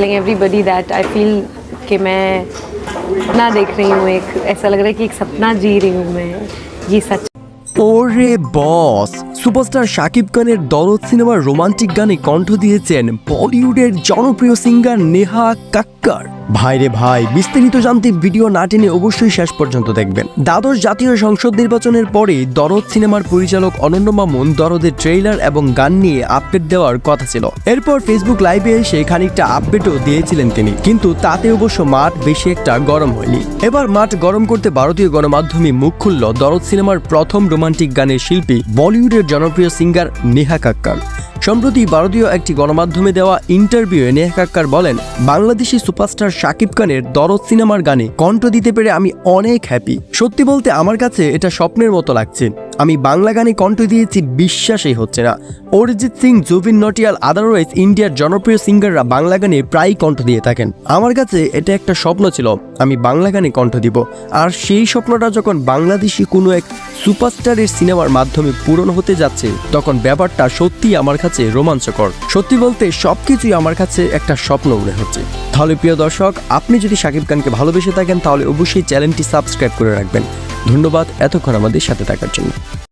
telling everybody that I feel कि मैं सपना देख रही हूँ एक ऐसा लग रहा है कि एक सपना जी रही हूँ मैं ये सच ওরে বস সুপারস্টার শাকিব খানের দরদ সিনেমার রোমান্টিক গানে কণ্ঠ দিয়েছেন বলিউডের জনপ্রিয় সিঙ্গার নেহা কাক্কার ভাই রে ভাই, বিস্তারিত জানতে ভিডিও না টেনে অবশ্যই শেষ পর্যন্ত দেখবেন। দ্বাদশ জাতীয় সংসদ নির্বাচনের পরে দরদ সিনেমার পরিচালক অনন্য মামুন দরদের ট্রেইলার এবং গান নিয়ে আপডেট দেওয়ার কথা ছিল। এরপর ফেসবুক লাইভে এসে খানিকটা আপডেটও দিয়েছিলেন তিনি। কিন্তু তাতে অবশ্য মাঠ বেশি একটা গরম হয়নি। এবার মাঠ গরম করতে ভারতীয় গণমাধ্যমে মুখ খুলল দরদ সিনেমার প্রথম রোমান্টিক গানের শিল্পী বলিউডের জনপ্রিয় সিঙ্গার নেহা কাক্কার। সম্প্রতি ভারতীয় একটি গণমাধ্যমে দেওয়া ইন্টারভিউয়ে নেহা কাক্কার বলেন, বাংলাদেশি সুপারস্টার শাকিব খানের দরদ সিনেমার গানে কণ্ঠ দিতে পেরে আমি অনেক হ্যাপি সত্যি বলতে আমার কাছে এটা স্বপ্নের মতো লাগছে। আমি বাংলা গানে কণ্ঠ দিয়েছি, বিশ্বাসই হচ্ছে না। অরিজিৎ সিং, জুবিন নটিয়াল আদারওয়াইজ ইন্ডিয়ার জনপ্রিয় সিঙ্গাররা বাংলা গানে প্রায়ই কণ্ঠ দিয়ে থাকেন। আমার কাছে এটা একটা স্বপ্ন ছিল, আমি বাংলা গানে কণ্ঠ দিব। আর সেই স্বপ্নটা যখন বাংলাদেশি কোনো এক সুপারস্টারের সিনেমার মাধ্যমে পূরণ হতে যাচ্ছে, তখন ব্যাপারটা সত্যিই আমার কাছে রোমাঞ্চকর। সত্যি বলতে সবকিছুই আমার কাছে একটা স্বপ্ন মনে হচ্ছে। তাহলে প্রিয় দর্শক, আপনি যদি শাকিব খানকে ভালোবেসে থাকেন, তাহলে অবশ্যই চ্যানেলটি সাবস্ক্রাইব করে রাখবেন। ধন্যবাদ এতক্ষণ আমাদের সাথে থাকার জন্য।